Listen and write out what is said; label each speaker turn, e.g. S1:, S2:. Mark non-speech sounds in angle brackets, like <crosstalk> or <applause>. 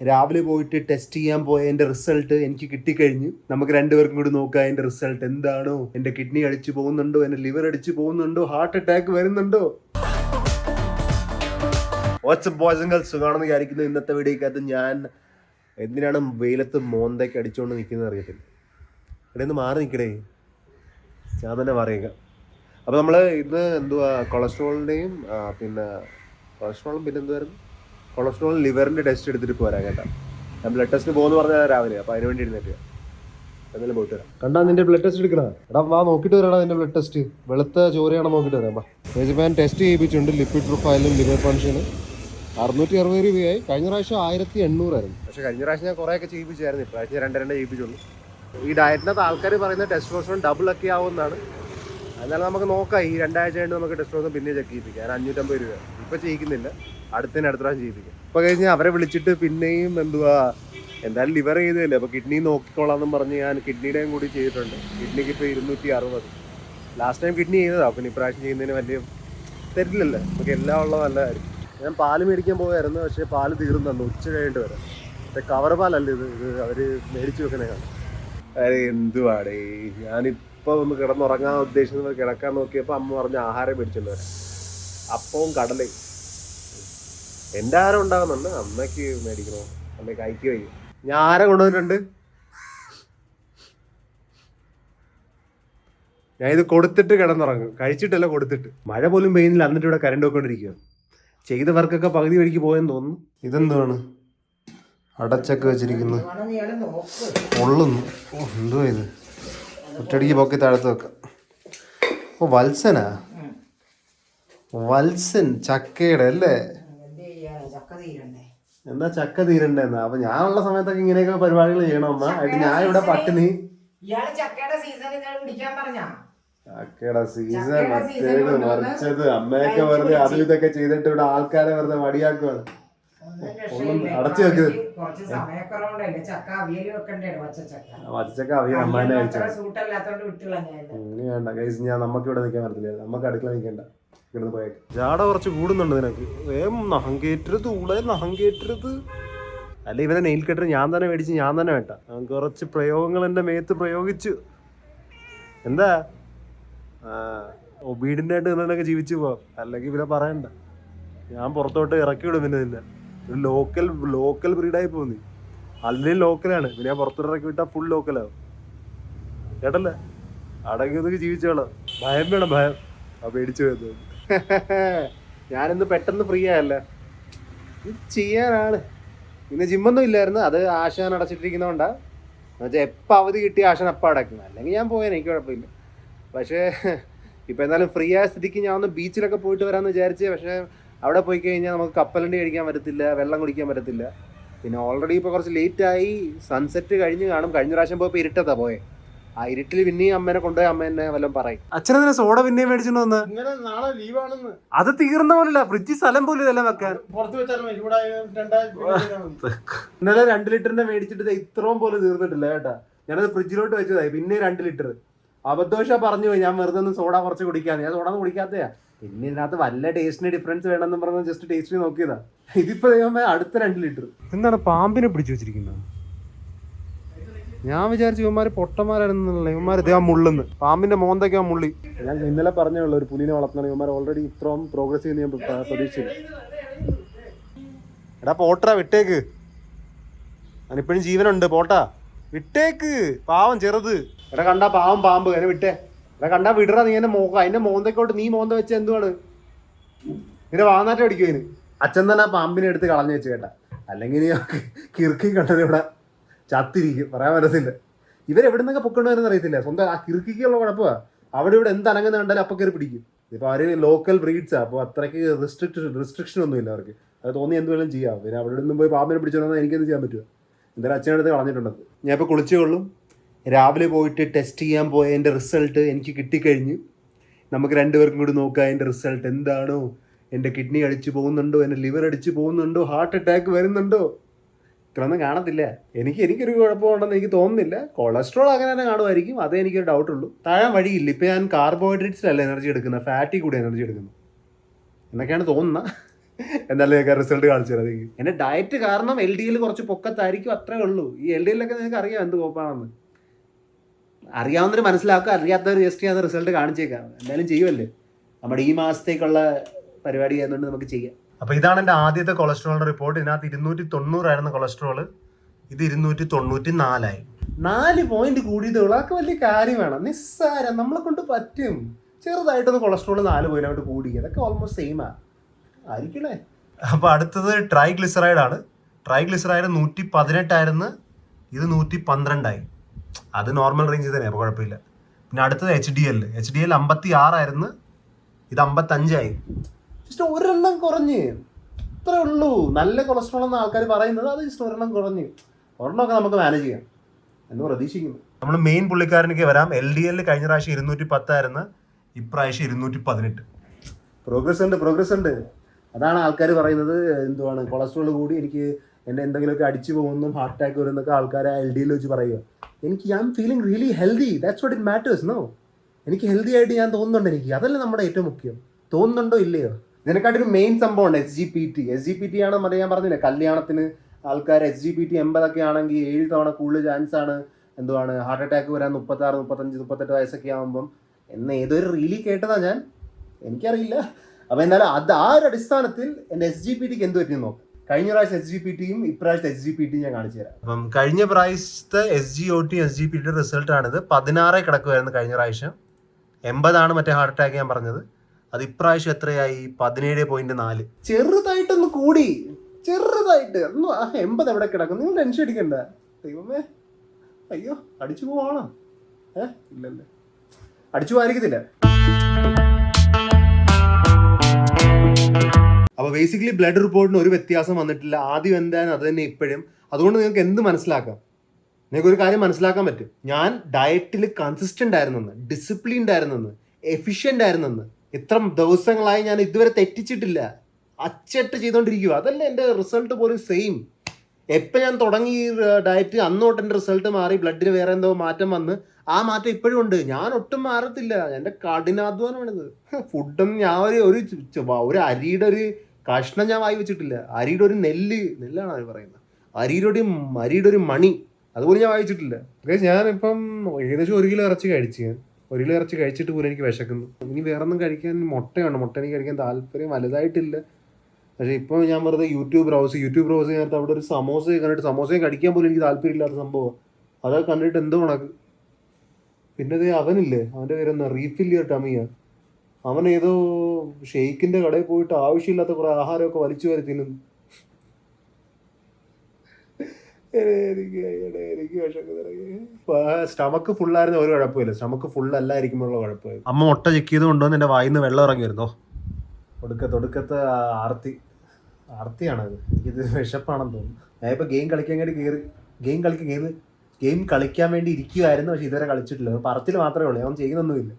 S1: രാവിലെ പോയിട്ട് ടെസ്റ്റ് ചെയ്യാൻ പോയ എന്റെ റിസൾട്ട് എനിക്ക് കിട്ടിക്കഴിഞ്ഞു നമുക്ക് രണ്ടുപേർക്കും കൂടി നോക്കാം എന്റെ റിസൾട്ട് എന്താണോ? എന്റെ കിഡ്നി അടിച്ചു പോകുന്നുണ്ടോ? എന്റെ ലിവർ അടിച്ചു പോകുന്നുണ്ടോ? ഹാർട്ട് അറ്റാക്ക് വരുന്നുണ്ടോ? വാട്സപ്പ് ബോയ്സങ്ങൾ സുഖമാണെന്ന് വിചാരിക്കുന്നു. ഇന്നത്തെ വീഡിയോക്കകത്ത് ഞാൻ എന്തിനാണ് വെയിലത്ത് മോന്തയ്ക്ക് അടിച്ചുകൊണ്ട് നിൽക്കുന്നത് അറിയത്തില്ല. ഇവിടെ മാറി നിൽക്കണേ ഞാൻ തന്നെ പറയുക അപ്പോൾ നമ്മൾ ഇന്ന് എന്തുവാ? കൊളസ്ട്രോളിന്റെയും പിന്നെ കൊളസ്ട്രോളും പിന്നെ എന്തുവായിരുന്നു കൊളസ്ട്രോൾ ലിവറിന്റെ ടെസ്റ്റ് എടുത്തിട്ട് പോരാ കേട്ടോ. ഞാൻ ബ്ലഡ് ടെസ്റ്റ് പോകുന്നു പറഞ്ഞാൽ രാവിലെ. അപ്പൊ അതിന് വേണ്ടി ഇരുന്നിട്ട്. എന്നാലും പോയിട്ട് വരാം. കണ്ടാ നിന്റെ ബ്ലഡ് ടെസ്റ്റ് എടുക്കണ? എടാ വാ നോക്കിട്ട് വരാടാ നിന്റെ ബ്ലഡ് ടെസ്റ്റ് വെളുത്ത ചോരയാണോ നോക്കിട്ട് വരാം വാ. ടെസ്റ്റ് ചെയ്യിപ്പിച്ചിട്ടുണ്ട് ലിക്വിഡ് പ്രൊഫൈലും ലിവർ ഫംഗ്ഷനും അറുന്നൂറ്റി അറുപത് രൂപയായി. കഴിഞ്ഞ പ്രാവശ്യം ആയിരത്തി എണ്ണൂറായിരുന്നു പക്ഷേ കഴിഞ്ഞ പ്രാവശ്യം ഞാൻ കുറേയൊക്കെ ചെയ്യിപ്പിച്ചായിരുന്നു. ഇപ്രാവശ്യം രണ്ട് രണ്ട് ചെയ്യിപ്പിച്ചുള്ളൂ. ഈ ഡയറ്റിനകത്ത് ആൾക്കാർ പറയുന്ന ടെസ്റ്റോസ്റ്ററോൺ ഡബിൾ ഒക്കെ ആവുമെന്നാണ്. എന്നാലും നമുക്ക് നോക്കാം. ഈ രണ്ടാഴ്ച കഴിഞ്ഞ് നമുക്ക് ടെസ്റ്റോസ്റ്ററോൺ പിന്നെ ചെക്ക് ചെയ്യിപ്പിക്കാം. അഞ്ഞൂറ്റമ്പത് രൂപ ഇപ്പോൾ ചെയ്യിക്കുന്നില്ല. അടുത്തതിന് അടുത്ത പ്രാവശ്യം ചെയ്യിപ്പിക്കാം അപ്പൊ കഴിഞ്ഞാൽ അവരെ വിളിച്ചിട്ട് പിന്നെയും എന്തുവാ എന്തായാലും ലിവർ ചെയ്തതല്ലേ? അപ്പൊ കിഡ്നി നോക്കിക്കോളാന്നും പറഞ്ഞ് ഞാൻ കിഡ്നിയുടെയും കൂടി ചെയ്തിട്ടുണ്ട്. കിഡ്നിക്ക് ഇപ്പൊ ഇരുന്നൂറ്റി അറുപത്. ലാസ്റ്റ് ടൈം കിഡ്നി ചെയ്തതാ പിന്നെ ഇപ്രാവശ്യം ചെയ്യുന്നതിന് വലിയ തരില്ലല്ലേ നമുക്ക് എല്ലാം ഉള്ള നല്ലതായിരിക്കും ഞാൻ പാൽ മേടിക്കാൻ പോയായിരുന്നു പക്ഷേ പാൽ തീർന്നു തന്നു ഉച്ച കഴിഞ്ഞിട്ട് വരാം. പക്ഷെ കവർ പാലല്ല ഇത്? ഇത് അവർ മേടിച്ചു വെക്കണേക്കാണ് അതെ എന്തുവാടേ? ഞാനിപ്പോൾ ഒന്ന് കിടന്നുറങ്ങാൻ ഉദ്ദേശിച്ചത് കിടക്കാൻ നോക്കിയപ്പോൾ അമ്മ പറഞ്ഞ ആഹാരം മേടിച്ചല്ലോ അപ്പവും കടലയും. എന്റെ ആരം ഉണ്ടാകുന്നുണ്ട് അമ്മയ്ക്ക് മേടിക്കണോ? അമ്മയ്ക്ക് അയക്ക് ഞാൻ ആരം കൊണ്ടുവന്നിട്ടുണ്ട്? ഞാൻ ഇത് കൊടുത്തിട്ട് കിടന്നുറങ്ങും. കഴിച്ചിട്ടല്ല കൊടുത്തിട്ട്. മഴ പോലും പെയ്യുന്നില്ല. എന്നിട്ട് ഇവിടെ കരണ്ട് വെക്കൊണ്ടിരിക്കുക ചെയ്ത വർക്കൊക്കെ പകുതി വഴിക്ക് പോയെന്ന് തോന്നുന്നു. ഇതെന്താണ് അടച്ചൊക്കെ വെച്ചിരിക്കുന്നു. പൊള്ളുന്നു. ഓ ഇത്? ഒറ്റടിക്ക് പൊക്കി താഴത്ത് വെക്കാം. ഓ വത്സനാ? വത്സൻ ചക്കയുടെ അല്ലേ?
S2: എന്ത് ചക്ക തീരണ്ടേ
S1: അപ്പൊ ഞാനുള്ള സമയത്തൊക്കെ ഇങ്ങനെയൊക്കെ പരിപാടികൾ ചെയ്യണം അമ്മ ആയിട്ട് ഞാൻ ഇവിടെ പട്ടിണി
S2: ഇയാൾ ചക്കയുടെ പിടിക്കാൻ പറഞ്ഞ?
S1: ചക്കയുടെ സീസൺ മറ്റേത് മറിച്ചത്. അമ്മയൊക്കെ വെറുതെ അതും ഇതൊക്കെ ചെയ്തിട്ട് ഇവിടെ ആൾക്കാരെ വെറുതെ മടിയാക്കുവാണ്. അടച്ചു വെക്കുന്നത്
S2: കുറച്ച് സമയക്കുറവുണ്ടല്ലേ ചക്ക അവിയൽ വെക്കണ്ടേ പച്ച ചക്ക.
S1: പച്ചക്ക അവിയ അമ്മാനെ
S2: അത്ര
S1: അയച്ചു
S2: സൂട്ടല്ലാത്തോണ്ട് വിട്ടുള്ള ഞാൻ
S1: ഇനി വേണ്ട. ഞാൻ നമുക്ക് ഇവിടെ നിൽക്കാൻ പറ്റില്ല നമുക്ക് അടുക്കള നിൽക്കണ്ട. പോയേക്ക്. ജാട കുറച്ച് കൂടുന്നുണ്ട് നിനക്ക്. വേം നഹങ്കേറ്റരുത് ഉളെ നഹം അല്ല ഇവനെ നെയിൽ കെട്ടർ ഞാൻ തന്നെ മേടിച്ച് ഞാൻ തന്നെ വേണ്ട കുറച്ച് പ്രയോഗങ്ങൾ എന്റെ മേത്ത് പ്രയോഗിച്ചു. എന്താ? ഒബീഡിന്റെ ആയിട്ട് നിന്നൊക്കെ ജീവിച്ചു പോവാം അല്ലെങ്കിൽ ഇവനെ പറയണ്ട. ഞാൻ പുറത്തോട്ട് ഇറക്കി വിടും പിന്നെ നിന്നെ. ഒരു ലോക്കൽ ലോക്കൽ ബ്രീഡായി പോകുന്നു അല്ലെങ്കിൽ ലോക്കലാണ് പിന്നെ ഞാൻ പുറത്തോട്ട് ഇറക്കി വിട്ടാൽ ഫുൾ ലോക്കലാവും കേട്ടല്ലേ? അടങ്ങി ഒതുങ്ങി ജീവിച്ചോളാം. ഭയം വേണം ഭയം. ആ പേടിച്ചു പോയത്. <laughs> ഞാനിന്ന് പെട്ടെന്ന് ഫ്രീ ആയല്ല. ഇത് ചെയ്യാനാണ്. ഇന്ന് ജിമ്മൊന്നും ഇല്ലായിരുന്നു. അത് ആശാൻ അടച്ചിട്ടിരിക്കുന്നതുകൊണ്ടാണ് എന്നുവെച്ചാൽ എപ്പോൾ അവധി കിട്ടി ആശാൻ അപ്പം അടയ്ക്കുന്നത് അല്ലെങ്കിൽ ഞാൻ പോയാൽ എനിക്ക് കുഴപ്പമില്ല. പക്ഷേ ഇപ്പം എന്തായാലും ഫ്രീ ആയ സ്ഥിതിക്ക് ഞാൻ ഒന്ന് ബീച്ചിലൊക്കെ പോയിട്ട് വരാമെന്ന് വിചാരിച്ച് പക്ഷേ അവിടെ പോയി കഴിഞ്ഞാൽ നമുക്ക് കപ്പലണ്ടി കഴിക്കാൻ പറ്റത്തില്ല വെള്ളം കുടിക്കാൻ പറ്റത്തില്ല. പിന്നെ ഓൾറെഡി ഇപ്പോൾ കുറച്ച് ലേറ്റായി സൺസെറ്റ് കഴിഞ്ഞ് കാണും. കഴിഞ്ഞ പ്രാവശ്യം പോയപ്പോൾ ഇരുട്ടത്താണ് പോയെ. ആ ഇരുട്ടിൽ പിന്നെയും അമ്മേനെ കൊണ്ടുപോയി അമ്മ എന്നെ വല്ലതും പറയും. അച്ഛനെ സോഡ പിന്നെയും മേടിച്ചിട്ട് വന്ന്?
S3: നാളെ ലീവാണെന്ന്.
S1: അത് തീർന്ന പോലല്ല ഫ്രിഡ്ജ് സ്ഥലം പോലും ഇതെല്ലാം വെക്കാൻ.
S3: പുറത്ത് വെച്ചാൽ മതി. ഇവിടെ രണ്ടായിരത്തി
S1: ഇന്നലെ രണ്ട് ലിറ്ററിന്റെ മേടിച്ചിട്ട് ദേ ഇത്രയും പോലും തീർന്നിട്ടില്ല കേട്ടാ. ഞാനത് ഫ്രിഡ്ജിലോട്ട് വെച്ചതായി പിന്നെ രണ്ട് ലിറ്റർ അബദ്ധോഷ പറഞ്ഞു പോയി. ഞാൻ വെറുതെ ഒന്ന് സോഡ കുറച്ച് കുടിക്കാൻ ഞാൻ സോഡ ഒന്നും കുടിക്കാത്തയാ. പിന്നെ ഇതിനകത്ത് വല്ല ടേസ്റ്റിന് ഡിഫറൻസ് വേണമെന്ന് പറഞ്ഞ് ജസ്റ്റ് ടേസ്റ്റ് നോക്കിയതാ. ഇതിപ്പോ ദൈവമേ അടുത്ത രണ്ട് ലിറ്റർ എന്താണ് പാമ്പിനെ പിടിച്ചു വെച്ചിരിക്കുന്നത്? ഞാൻ വിചാരിച്ചു ഇവന്മാര് പൊട്ടന്മാരായിരുന്നുള്ള ഇവന്മാർ ഇതേ മുള്ളുന്ന്. പാമ്പിന്റെ മോന്തൊക്കെ മുള്ളി. ഞാൻ ഇന്നലെ പറഞ്ഞുള്ള ഒരു പുലിനെ വളർത്തണം ഇവന്മാർ ഓൾറെഡി ഇത്രയും പ്രോഗ്രസ് ചെയ്യുന്ന ഞാൻ പ്രതീക്ഷിച്ചു പ്രതീക്ഷിച്ചില്ല. എടാ പോട്ടാ വിട്ടേക്ക്. ഞാനിപ്പോഴും ജീവനുണ്ട് പോട്ടാ. വിട്ടേക്ക്. പാവം ചെറുത്. എടാ കണ്ടാ പാവം പാമ്പ് എന്നെ വിട്ടേ. എടാ കണ്ടാ വിടറ നീ എന്നെ മോക്ക അതിന്റെ മോന്തക്കോട്ട് നീ മോന്ത വെച്ച എന്തുവാണ്? നിന്റെ വാങ്ങാറ്റം അടിക്കും അതിന് അച്ഛൻ തന്നെ ആ പാമ്പിനെ എടുത്ത് കളഞ്ഞു വെച്ച് കേട്ടാ. അല്ലെങ്കിൽ നീ കിറുക്കി കണ്ടത് ഇവിടെ. ചത്തിരിക്കും പറയാൻ പറ്റത്തില്ല. ഇവരെവിടെ നിന്നൊക്കെ പൊക്കൊണ്ട് വരുന്ന അറിയത്തില്ല. സ്വന്തം ആ കിറുക്കിക്കുള്ള കുഴപ്പമാ. അവിടെ ഇവിടെ എന്ത് അനങ്ങുന്ന കണ്ടാലും അപ്പൊ കയറി പിടിക്കും. ഇപ്പൊ അവർ ലോക്കൽ ബ്രീഡ്സാ അപ്പോൾ അത്രയ്ക്ക് റിസ്ട്രിക്ഷൻ റിസ്ട്രിക്ഷൻ ഒന്നും ഇല്ല അവർക്ക്. അത് തോന്നി എന്ത് വേണം ചെയ്യാം. പിന്നെ അവിടെ നിന്നും പോയി പാമ്പിനെ പിടിച്ചോണ്ടാൽ എനിക്കെന്ത് ചെയ്യാൻ പറ്റുക എന്തായാലും അച്ഛനടുത്ത് കളഞ്ഞിട്ടുണ്ടത്. ഞാൻ ഇപ്പോൾ കുളിച്ചു കൊള്ളും രാവിലെ പോയിട്ട് ടെസ്റ്റ് ചെയ്യാൻ പോയ എന്റെ റിസൾട്ട് എനിക്ക് കിട്ടിക്കഴിഞ്ഞു. നമുക്ക് രണ്ടുപേർക്കും കൂടി നോക്കാം എന്റെ റിസൾട്ട് എന്താണോ. എന്റെ കിഡ്നി അടിച്ചു പോകുന്നുണ്ടോ? എന്റെ ലിവർ അടിച്ചു പോകുന്നുണ്ടോ? ഹാർട്ട് അറ്റാക്ക് വരുന്നുണ്ടോ? ഇത്രയൊന്നും കാണത്തില്ല. എനിക്ക് എനിക്കൊരു കുഴപ്പമുണ്ടെന്ന് എനിക്ക് തോന്നുന്നില്ല. കൊളസ്ട്രോൾ അങ്ങനെ തന്നെ കാണുമായിരിക്കും. അതേ എനിക്കൊരു ഡൗട്ട് ഉള്ളൂ. താഴാൻ വഴിയില്ല. ഇപ്പം ഞാൻ കാർബോഹൈഡ്രേറ്റ്സിലല്ല എനർജി എടുക്കുന്നത്. ഫാറ്റി കൂടി എനർജി എടുക്കുന്നത്. എന്നൊക്കെയാണ് തോന്നുന്നത്. എന്നാലും ഞങ്ങൾക്ക് റിസൾട്ട് കാണിച്ചു തരാം. എനിക്ക് എന്റെ ഡയറ്റ് കാരണം എൽ ഡി എൽ കുറച്ച് പൊക്കത്തായിരിക്കും അത്രേ ഉള്ളൂ. ഈ എൽ ഡി എല്ലൊക്കെ നിങ്ങൾക്ക് അറിയാം എന്ത് കോപ്പാണെന്ന്. അറിയാവുന്നവർ മനസ്സിലാക്കുക. അറിയാത്തവർ ജസ്റ്റ് ചെയ്യാൻ റിസൾട്ട് കാണിച്ചേക്കാം. എന്തായാലും ചെയ്യുമല്ലേ നമ്മുടെ ഈ മാസത്തേക്കുള്ള പരിപാടി ആയതുകൊണ്ട് നമുക്ക് ചെയ്യാം. അപ്പോൾ ഇതാണ് എന്റെ ആദ്യത്തെ കൊളസ്ട്രോളിന്റെ റിപ്പോർട്ട് ഇതിനകത്ത് ഇരുന്നൂറ്റി തൊണ്ണൂറായിരുന്നു കൊളസ്ട്രോൾ ഇത് ഇരുന്നൂറ്റി തൊണ്ണൂറ്റി നാലായി നാല് പോയിന്റ് കൂടിയത് അതൊക്കെ വലിയ കാര്യം വേണം. നിസ്സാരം. നമ്മളെ കൊണ്ട് പറ്റും. ചെറുതായിട്ടൊന്ന് കൊളസ്ട്രോൾ നാല് പോയിന്റ് കൂടി. അതൊക്കെ ഓൾമോസ്റ്റ് സെയിമാ ആയിരിക്കണേ. അപ്പോൾ അടുത്തത് ട്രൈ ഗ്ലിസറൈഡ് ആണ്. ട്രൈ ഗ്ലിസറൈഡ് നൂറ്റി പതിനെട്ടായിരുന്നു ഇത് നൂറ്റി പന്ത്രണ്ടായി അത് നോർമൽ റേഞ്ചിൽ തന്നെ അപ്പോൾ കുഴപ്പമില്ല. പിന്നെ അടുത്തത് H D L H D L അമ്പത്തി ആറായിരുന്നു ഇത് അമ്പത്തഞ്ചായി. ജസ്റ്റ് ഒരെണ്ണം കുറഞ്ഞ്. ഇത്രേ ഉള്ളൂ. നല്ല കൊളസ്ട്രോൾ എന്ന ആൾക്കാർ പറയുന്നത് അത് ജസ്റ്റ് ഒരെണ്ണം കുറഞ്ഞ്. ഒരെണ്ണമൊക്കെ നമുക്ക് മാനേജ് ചെയ്യാം. എന്ന് പ്രതീക്ഷിക്കുന്നു. നമ്മൾ മെയിൻ പുള്ളിക്കാരനൊക്കെ വരാം. എൽ ഡി എല്ലിൽ കഴിഞ്ഞ പ്രാവശ്യം ഇരുന്നൂറ്റി പത്തായിരുന്നു ഇപ്രാവശ്യം ഇരുന്നൂറ്റി പതിനെട്ട് പ്രോഗ്രസ് ഉണ്ട് പ്രോഗ്രസ് ഉണ്ട്. അതാണ് ആൾക്കാർ പറയുന്നത്. എന്തുവാണ്? കൊളസ്ട്രോൾ കൂടി എനിക്ക് എന്റെ എന്തെങ്കിലുമൊക്കെ അടിച്ചു പോകുന്നു ഹാർട്ട് അറ്റാക്ക് വരുന്നൊക്കെ ആൾക്കാർ എൽ ഡി എൽ വെച്ച് പറയുക. എനിക്ക് I am feeling really healthy that's what it matters no എനിക്ക് ഹെൽത്തി ആയിട്ട് ഞാൻ തോന്നുന്നുണ്ട് എനിക്ക്. അതല്ലേ നമ്മുടെ ഏറ്റവും മുഖ്യം. തോന്നുന്നുണ്ടോ ഇല്ലയോ? ഇതിനെക്കാട്ടി ഒരു മെയിൻ സംഭവമുണ്ട് S G P T S G P T ആണ് മറ്റേ ഞാൻ പറഞ്ഞില്ലേ കല്യാണത്തിന് ആൾക്കാർ എസ് ജി പി ടി എൺപതൊക്കെ ആണെങ്കിൽ ഏഴ് തവണ കൂടുതൽ ചാൻസ് ആണ്. എന്തുവാണ്? ഹാർട്ട് അറ്റാക്ക് വരാൻ മുപ്പത്താറ് മുപ്പത്തഞ്ച് മുപ്പത്തെട്ട് വയസ്സൊക്കെ ആകുമ്പം എന്ന് ഏതൊരു റീലി കേട്ടതാ ഞാൻ. എനിക്കറിയില്ല. അപ്പം എന്നാലും അത് ആ ഒരു അടിസ്ഥാനത്തിൽ എന്റെ എസ് ജി പി ടിക്ക് എന്ത് പറ്റിയെന്ന് നോക്കാം. കഴിഞ്ഞ പ്രാവശ്യം എസ് ജി പി ടിയും ഇപ്രാവശ്യത്തെ എസ് ജി പി ടിയും ഞാൻ കാണിച്ചു തരാം. അപ്പം കഴിഞ്ഞ പ്രാവശ്യത്തെ S G O T S G P ടിയുടെ റിസൾട്ടാണിത് പതിനാറേ കിടക്കുമായിരുന്നു കഴിഞ്ഞ പ്രാവശ്യം. എൺപതാണ് മറ്റേ ഹാർട്ട് അറ്റാക്ക് ഞാൻ പറഞ്ഞത്. അത് ഇപ്രാവശ്യം എത്രയായി? പതിനേഴ് പോയിന്റ് നാല്. ചെറുതായിട്ടൊന്ന് കൂടി. ചെറുതായിട്ട്. ഒന്ന് ആ എൺപത് എവിടെ കിടക്കും നിങ്ങൾ ടെൻഷൻ അടിക്കണ്ട. ദൈവമേ. അയ്യോ അടിച്ചു പോവാണോ? ഏ ഇല്ലല്ലേ. അടിച്ചു പോകാതിരിക്കത്തില്ല അപ്പോൾ ബേസിക്കലി ബ്ലഡ് റിപ്പോർട്ടിന് ഒരു വ്യത്യാസം വന്നിട്ടില്ല. ആദ്യം എന്താണ് അത് തന്നെ ഇപ്പോഴും. അതുകൊണ്ട് നിങ്ങൾക്ക് എന്ത് മനസ്സിലാക്കാം? നിങ്ങൾക്ക് ഒരു കാര്യം മനസ്സിലാക്കാൻ പറ്റും. ഞാൻ ഡയറ്റിൽ കൺസിസ്റ്റന്റ് ആയിരുന്നെന്ന് ഡിസിപ്ലിൻഡ് ആയിരുന്നെന്ന് എഫിഷ്യന്റ് ആയിരുന്നെന്ന്. ഇത്ര ദിവസങ്ങളായി ഞാൻ ഇതുവരെ തെറ്റിച്ചിട്ടില്ല. അച്ചട്ട് ചെയ്തുകൊണ്ടിരിക്കുക അതല്ല എന്റെ റിസൾട്ട് പോലും സെയിം എപ്പോൾ ഞാൻ തുടങ്ങി ഡയറ്റ് അന്നോട്ട് എന്റെ റിസൾട്ട് മാറി ബ്ലഡിന് വേറെ എന്തോ മാറ്റം വന്ന്. ആ മാറ്റം ഇപ്പോഴും ഉണ്ട്. ഞാൻ ഒട്ടും മാറത്തില്ല. എന്റെ കഠിനാധ്വാനമാണിത്. ഫുഡും ഞാൻ ഒരു ഒരു ഒരു അരിയുടെ ഒരു കഷ്ണം ഞാൻ വായി വെച്ചിട്ടില്ല. അരിയുടെ ഒരു നെല്ല് നെല്ലാണ് അവർ പറയുന്നത്? അരിയുടെ ഒരു അരിയുടെ ഒരു മണി. അതുപോലെ ഞാൻ വായിച്ചിട്ടില്ല ഞാനിപ്പം ഏകദേശം ഒരു കിലോ ഇറച്ചി കഴിച്ചു. ഞാൻ ഒരു ഇറച്ചി കഴിച്ചിട്ട് പോലും എനിക്ക് വിശക്കുന്നു. ഇനി വേറൊന്നും കഴിക്കാൻ മുട്ടയാണ് മുട്ട എനിക്ക് കഴിക്കാൻ താല്പര്യം വലുതായിട്ടില്ല. പക്ഷേ ഇപ്പോൾ ഞാൻ വെറുതെ യൂട്യൂബ് ബ്രൗസ് യൂട്യൂബ് ബ്രൗസ് ചെയ്യാനത്ത് അവിടെ ഒരു സമോസ കണ്ടിട്ട് സമോസയും കഴിക്കാൻ പോലും എനിക്ക് താല്പര്യമില്ലാത്ത സംഭവം. അതൊക്കെ കണ്ടിട്ട് എന്തോ ഉണക്ക്. പിന്നെ ദേ അവനില്ലേ? അവന്റെ പേരെന്താ റീഫില്ലിയർ ടമിയ. അവൻ ഏതോ ഷെയ്ക്കിന്റെ കടയിൽ പോയിട്ട് ആവശ്യമില്ലാത്ത കുറേ ആഹാരമൊക്കെ വലിച്ചു വരെ തിന്നുന്നു സ്റ്റമക്ക് ഫുള്ളായിരുന്ന ഒരു കുഴപ്പമില്ല. സ്റ്റമക്ക് ഫുൾ അല്ലായിരിക്കുമ്പോഴുള്ള കുഴപ്പമില്ല അമ്മ മുട്ട ചെക്ക് ചെയ്ത് കൊണ്ടുവന്ന് എന്റെ വായിന്ന് വെള്ളം ഇറങ്ങി വരുന്നോ ഒടുക്കത്ത് ഒടുക്കത്തെ ആർത്തി. ആർത്തിയാണ് എനിക്കിത് വിഷപ്പാണെന്ന് തോന്നുന്നു. ഞാൻ ഇപ്പൊ ഗെയിം കളിക്കാൻ വേണ്ടി കയറി ഗെയിം കളിക്കാൻ കയറി ഗെയിം കളിക്കാൻ വേണ്ടി ഇരിക്കുമായിരുന്നു പക്ഷെ ഇതുവരെ കളിച്ചിട്ടില്ല. പറത്തിൽ മാത്രമേ ഉള്ളൂ. ഞാൻ ചെയ്യുന്നൊന്നുമില്ല.